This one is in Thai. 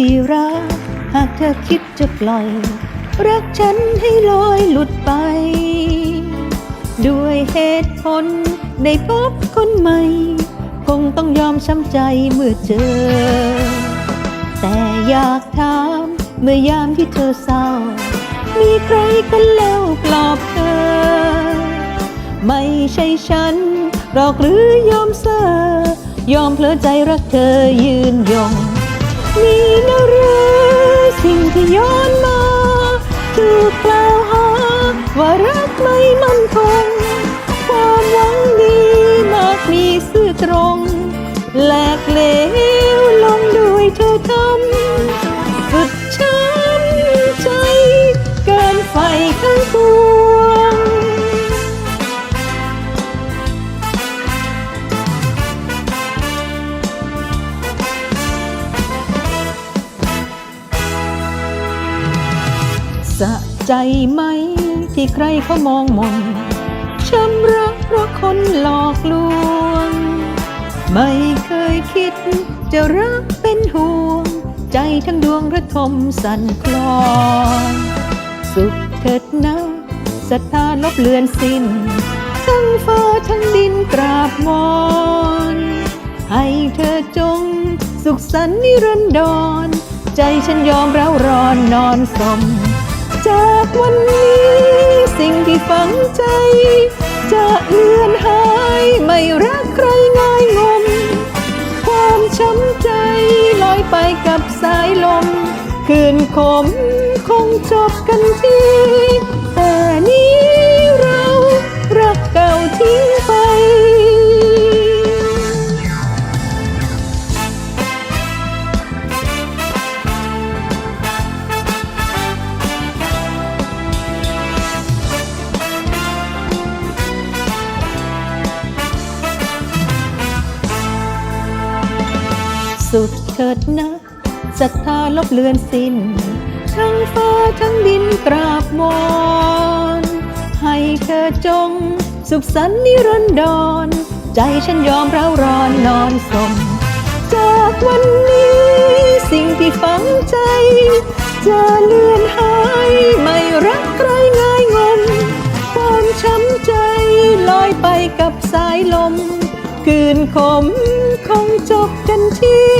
ที่รัก หากเธอคิดจะปล่อย รักฉันให้ลอยหลุดไป ด้วยเหตุผลได้พบคนใหม่ คงต้องยอมช้ำใจเมื่อเจอ แต่อยากถามเมื่อยามที่เธอเศร้า มีใครกันแล้วปลอบเธอ ไม่ใช่ฉันหรอกหรือยอมเซอยอมเพลอใจรักเธอยืนยง มีนะหรือสิ่งที่ย้อนมาถูกกล่าวหา ว่ารักไม่มั่นคง ความหวังดีมากมีซื่อตรงแหลกเหลวลงด้วยเธอทำ สะใจไหมที่ใครเขามองมนช้ำรักเพราะคนหลอกลวง ไม่เคยคิด จะรักเป็นห่วง ใจทั้งดวงระทมสั่นคลอน สุขเถิดนะศรัทธาลบเลือนสิ้น ทั้งฟ้าทั้งดินกราบวอนให้เธอจง สุขสันต์นิรันดร ใจฉันยอมเร้ารอนนอนสม จากวันนี้สิ่งที่ฝังใจ จะเลือนหายไม่รักใครง่ายงม ความช้ำใจลอยไปกับสายลม คืนคมคงจบกันที่แต่นี้ สุดเถิดนะศรัทธาลบเลือนสิ้น ทั้งฟ้าทั้งดินกราบวอนให้เธอจง สุขสันต์นิรันดร ใจฉันยอมเร้ารอนนอนสม จากวันนี้ สิ่งที่ฝังใจ จะเลือนหายไม่รักใครง่ายงมความช้ำใจลอยไปกับสายลม คืนคมคงจบกันที่